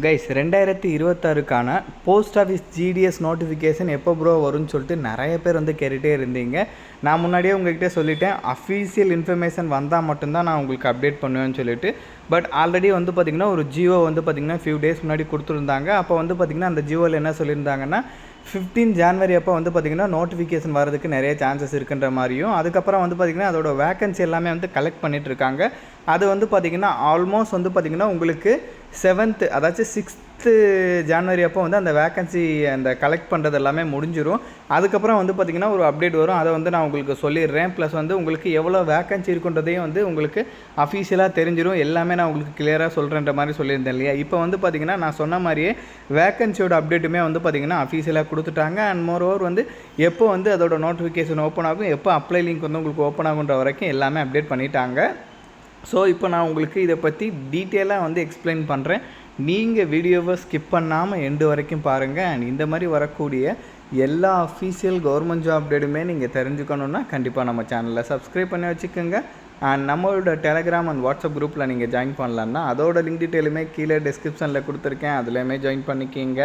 Guys ரெண்டாயிரத்தி இருபத்தாறுக்கான post office GDS notification எப்போ ப்ரோ வரும்னு சொல்லிட்டு நிறைய பேர் வந்து கேட்டுகிட்டே இருந்தீங்க. நான் முன்னாடியே உங்கள்கிட்ட சொல்லிட்டேன். அஃபீஷியல் இன்ஃபர்மேஷன் வந்தால் மட்டும்தான் நான் உங்களுக்கு அப்டேட் பண்ணுவேன்னு சொல்லிட்டு. பட் ஆல்ரெடி வந்து பார்த்திங்கன்னா ஒரு ஜியோ வந்து பார்த்திங்கன்னா ஃபியூ டேஸ் முன்னாடி கொடுத்துருந்தாங்க. அப்போ வந்து பார்த்திங்கன்னா அந்த ஜியோவில் என்ன சொல்லியிருந்தாங்கன்னா ஃபிஃப்டீன் ஜான்வரி அப்போ வந்து பார்த்திங்கன்னா நோட்டிஃபிகேஷன் வரதுக்கு நிறைய சான்சஸ் இருக்குன்ற மாதிரியும் அதுக்கப்புறம் வந்து பார்த்திங்கன்னா அதோட வேக்கன்சி எல்லாமே வந்து கலெக்ட் பண்ணிகிட்ருக்காங்க இருக்காங்க. அது வந்து பார்த்திங்கன்னா ஆல்மோஸ்ட் வந்து பார்த்திங்கன்னா உங்களுக்கு செவன்த்து அதாச்சும் சிக்ஸ்த்து ஜான்வரி அப்போ வந்து அந்த வேக்கன்சி அந்த கலெக்ட் பண்ணுறது எல்லாமே முடிஞ்சிடும் அதுக்கப்புறம் வந்து பார்த்திங்கன்னா ஒரு அப்டேட் வரும். அதை வந்து நான் உங்களுக்கு சொல்லிடுறேன். ப்ளஸ் வந்து உங்களுக்கு எவ்வளோ வேக்கன்சி இருக்குன்றதையும் வந்து உங்களுக்கு அஃபீஷியலாக தெரிஞ்சிடும் எல்லாமே நான் உங்களுக்கு கிளியராக சொல்கிறேன்ற மாதிரி சொல்லியிருந்தேன் இல்லையா? இப்போ வந்து பார்த்திங்கன்னா நான் சொன்ன மாதிரியே வேக்கன்சியோட அப்டேட்டுமே வந்து பார்த்திங்கன்னா அஃபீஷியலாக கொடுத்துட்டாங்க. அண்ட் மோர் ஓவர் வந்து எப்போ வந்து அதோட நோட்டிஃபிகேஷன் ஓப்பன் ஆகும் எப்போ அப்ளை லிங்க் வந்து உங்களுக்கு ஓப்பன் ஆகுன்ற வரைக்கும் எல்லாமே அப்டேட் பண்ணிட்டாங்க. ஸோ இப்போ நான் உங்களுக்கு இதை பற்றி டீட்டெயிலாக வந்து எக்ஸ்பிளைன் பண்ணுறேன் நீங்கள் வீடியோவை ஸ்கிப் பண்ணாமல் எண்டு வரைக்கும் பாருங்கள் அண்ட் இந்த மாதிரி வரக்கூடிய எல்லா அஃபீஷியல் கவர்மெண்ட் ஜாப் அப்டேட்டுமே நீங்கள் தெரிஞ்சுக்கணுன்னா கண்டிப்பாக நம்ம சேனலில் சப்ஸ்கிரைப் பண்ணி வச்சுக்கோங்க. அண்ட் நம்மளோட டெலகிராம் அண்ட் வாட்ஸ்அப் குரூப்பில் நீங்கள் ஜாயின் பண்ணலான்னா அதோட லிங்க் டீட்டெயிலுமே கீழே டிஸ்கிரிப்ஷனில் கொடுத்துருக்கேன். அதுலேயுமே ஜாயின் பண்ணிக்கிங்க.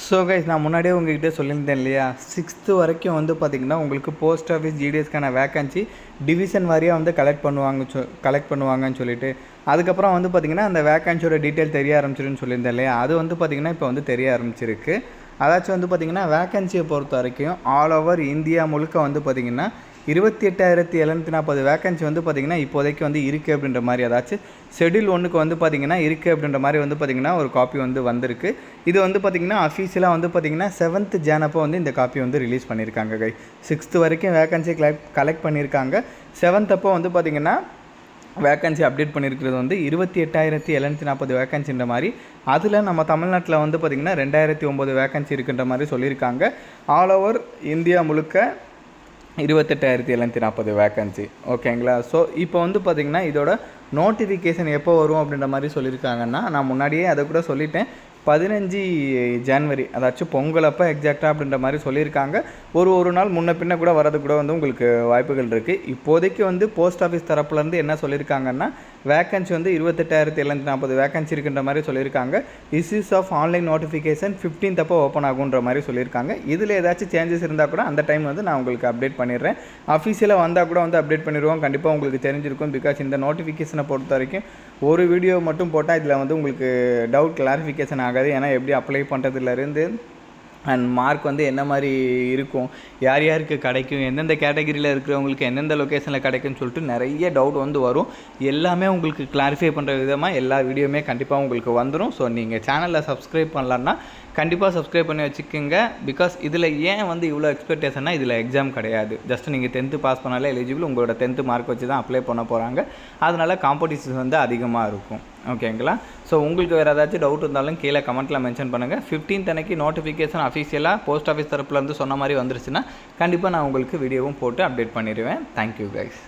ஸோ கைஸ் நான் முன்னாடியே உங்ககிட்ட சொல்லியிருந்தேன் இல்லையா? சிக்ஸ்த்து வரைக்கும் வந்து பார்த்திங்கன்னா உங்களுக்கு போஸ்ட் ஆஃபீஸ் ஜிடிஎஸ்க்கான வேக்கன்சி டிவிஷன் வாரியாக வந்து கலெக்ட் பண்ணுவாங்க சொ கலெக்ட் பண்ணுவாங்கன்னு சொல்லிட்டு. அதுக்கப்புறம் வந்து பார்த்திங்கன்னா அந்த வேக்கன்சியோட டீட்டெயில் தெரிய ஆரம்பிச்சிருன்னு சொல்லியிருந்தேன் இல்லையா? அது வந்து பார்த்திங்கன்னா இப்போ வந்து தெரிய ஆரம்பிச்சிருக்கு. அதாச்சும் வந்து பார்த்திங்கன்னா வேக்கன்சியை பொறுத்த வரைக்கும் ஆல் ஓவர் இந்தியா முழுக்க வந்து பார்த்திங்கன்னா இருபத்தி எட்டாயிரத்தி எழுநூற்றி நாற்பது வேக்கன்சி வந்து பார்த்திங்கன்னா இப்போதைக்கு வந்து இருக்குது அப்படின்ற மாதிரி அதாச்சும் ஷெடியூல் ஒன்றுக்கு வந்து பார்த்திங்கன்னா இருக்குது அப்படின்ற மாதிரி வந்து பார்த்திங்கன்னா ஒரு காப்பி வந்து வந்திருக்கு. இது வந்து பார்த்திங்கன்னா அஃபீஷியலாக வந்து பார்த்திங்கன்னா செவன்த் ஜேனப்போ வந்து இந்த காப்பி வந்து ரிலீஸ் பண்ணியிருக்காங்க கை சிக்ஸ்த்து வரைக்கும் வேக்கன்சி கலெக்ட் கலெக்ட் பண்ணியிருக்காங்க செவன்த் அப்போ வந்து பார்த்திங்கன்னா வேக்கன்சி அப்டேட் பண்ணியிருக்கிறது வந்து இருபத்தி எட்டாயிரத்தி எழுநூற்றி நாற்பது வேக்கன்சின்ற மாதிரி. அதில் நம்ம தமிழ்நாட்டில் வந்து பார்த்திங்கன்னா ரெண்டாயிரத்தி ஒம்பது வேக்கன்சி இருக்குன்ற மாதிரி சொல்லியிருக்காங்க. ஆல் ஓவர் இந்தியா முழுக்க இருபத்தெட்டாயிரத்தி எழுநூற்றி நாற்பது வேக்கன்சி ஓகேங்களா ஸோ இப்போ வந்து பார்த்திங்கன்னா இதோட நோட்டிஃபிகேஷன் எப்போ வரும் அப்படின்ற மாதிரி சொல்லியிருக்காங்கன்னா நான் முன்னாடியே அதை கூட சொல்லிட்டேன். பதினஞ்சு ஜான்வரி அதாச்சும் பொங்கல் அப்போ எக்ஸாக்டாக அப்படின்ற மாதிரி சொல்லியிருக்காங்க. ஒரு ஒரு நாள் முன்ன பின்ன கூட வரது கூட வந்து உங்களுக்கு வாய்ப்புகள் இருக்குது இப்போதைக்கு வந்து போஸ்ட் ஆஃபீஸ் தரப்புலேருந்து என்ன சொல்லியிருக்காங்கன்னா வேக்கன்சி வந்து இருபத்தெட்டாயிரத்தி எழுநூற்றி நாற்பது வேக்கன்சி இருக்குன்ற மாதிரி சொல்லியிருக்காங்க. Issues of online notification fifteenth அப்போ ஓப்பன் ஆகுன்ற மாதிரி சொல்லியிருக்காங்க. இதில் ஏதாச்சும் சேஞ்சஸ் இருந்தால் கூட அந்த டைம் வந்து நான் உங்களுக்கு அப்டேட் பண்ணிடுறேன். அஃபீஷியலாக வந்தால் கூட வந்து அப்டேட் பண்ணிடுவோம். கண்டிப்பாக உங்களுக்கு தெரிஞ்சிருக்கும். பிகாஸ் இந்த நோட்டிஃபிகேஷனை பொறுத்த வரைக்கும் ஒரு வீடியோ மட்டும் போட்டால் இதில் வந்து உங்களுக்கு டவுட் கிளாரிஃபிகேஷன் ஆகாது. ஏன்னா எப்படி அப்ளை பண்ணுறதுலேருந்து அண்ட் மார்க் வந்து என்ன மாதிரி இருக்கும் யார் யாருக்கு கிடைக்கும் எந்தெந்த கேட்டகரியில் இருக்கிறவங்களுக்கு எந்தெந்த லொக்கேஷனில் கிடைக்கும்னு சொல்லிட்டு நிறைய டவுட் வந்து வரும். எல்லாமே உங்களுக்கு கிளாரிஃபை பண்ணுற விதமாக எல்லா வீடியோவுமே கண்டிப்பாக உங்களுக்கு வந்துடும் ஸோ நீங்கள் சேனலில் சப்ஸ்கிரைப் பண்ணலான்னா கண்டிப்பாக சப்ஸ்கிரைப் பண்ணி வச்சுக்கோங்க. பிகாஸ் இதில் ஏன் வந்து இவ்வளோ எக்ஸ்பெக்டேஷன்னா இதில் எக்ஸாம் கிடையாது. ஜஸ்ட் நீங்கள் டென்த்து பாஸ் பண்ணாலே எலிஜிபிள் உங்களோட டென்த்து மார்க் வச்சு தான் அப்ளை பண்ண போகிறாங்க அதனால காம்படிஷன் வந்து அதிகமாக இருக்கும். ஓகேங்களா ஸோ உங்களுக்கு வேறு ஏதாச்சும் டவுட் இருந்தாலும் கீழே கமெண்ட்டில் மென்ஷன் பண்ணுங்கள் ஃபிஃப்டீன்த் அன்னைக்கு நோட்டிஃபிகேஷன் அஃபீஷியலாக போஸ்ட் ஆஃபீஸ் தரப்புலேருந்து சொன்ன மாதிரி வந்துருச்சுன்னா கண்டிப்பாக நான் உங்களுக்கு வீடியோவும் போட்டு அப்டேட் பண்ணிடுவேன். Thank you guys